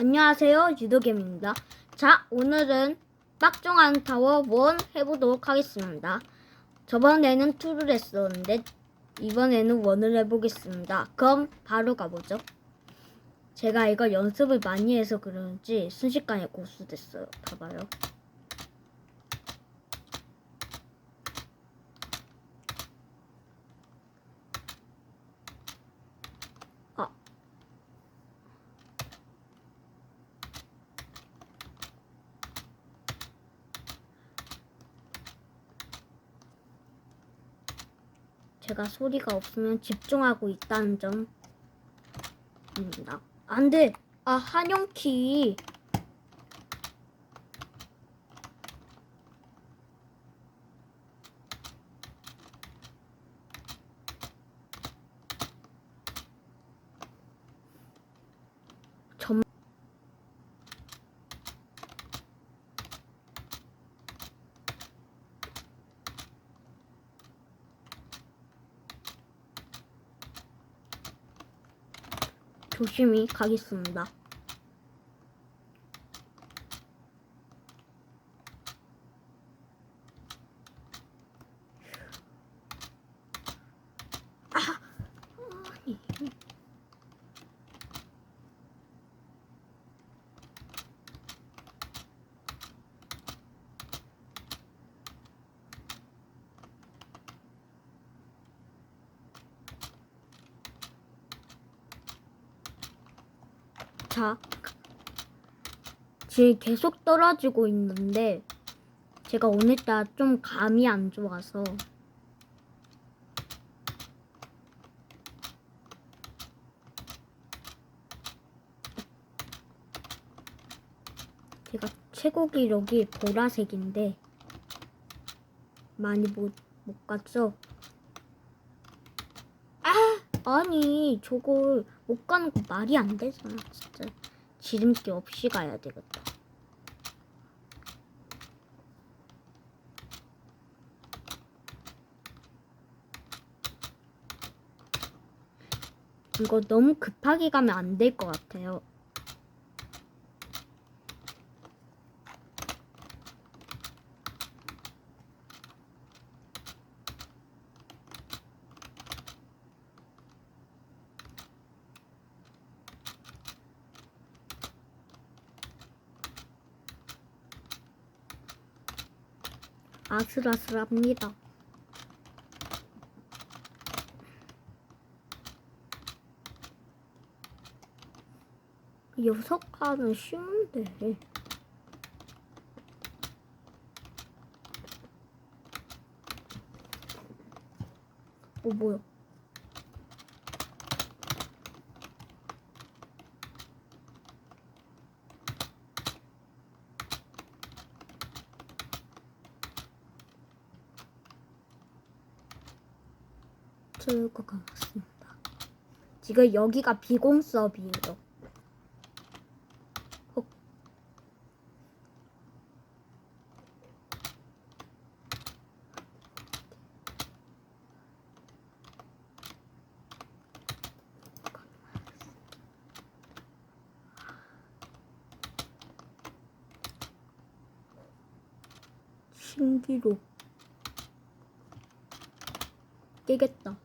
안녕하세요 유도겜입니다. 자 오늘은 빡종한 타워 1 해보도록 하겠습니다. 저번에는 2를 했었는데 이번에는 1을 해보겠습니다. 그럼 바로 가보죠. 제가 이거 연습을 많이 해서 그런지 순식간에 고수 됐어요. 봐봐요. 제가 소리가 없으면 집중하고 있다는 점입니다. 안 돼! 아, 한영키. 점... 조심히 가겠습니다. 아, 아니. 자, 지금 계속 떨어지고 있는데 제가 오늘따라 좀 감이 안 좋아서 제가 최고 기록이 보라색인데 많이 못, 못 갔죠? 아! 아니 저걸 못 가는 거 말이 안 되잖아 진짜. 지름길 없이 가야 되겠다. 이거 너무 급하게 가면 안 될 것 같아요 아슬아슬합니다. 여섯 칸은 쉬운데. 어, 뭐야? 들고 가봤습니다. 지금 여기가 비공 수업이에요. 어. 신기록 깨겠다.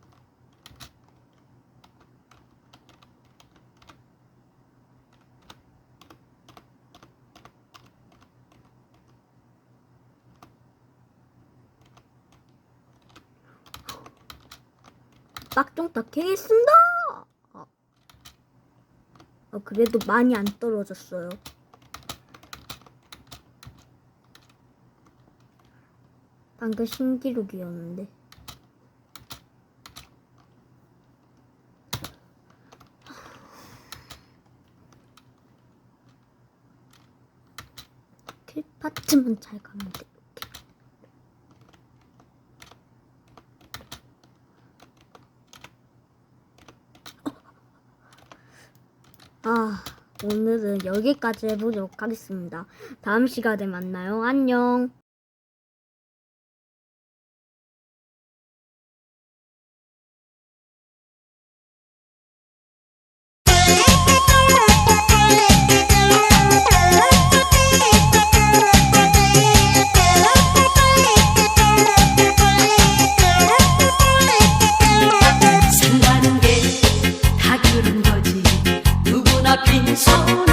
빡종 다 캐겠습니다. 아, 아, 그래도 많이 안 떨어졌어요. 방금 신기록이었는데. 킬 파츠만 잘 가면 돼. 이렇게. 아, 오늘은 여기까지 해보도록 하겠습니다. 다음 시간에 만나요. 안녕. Sống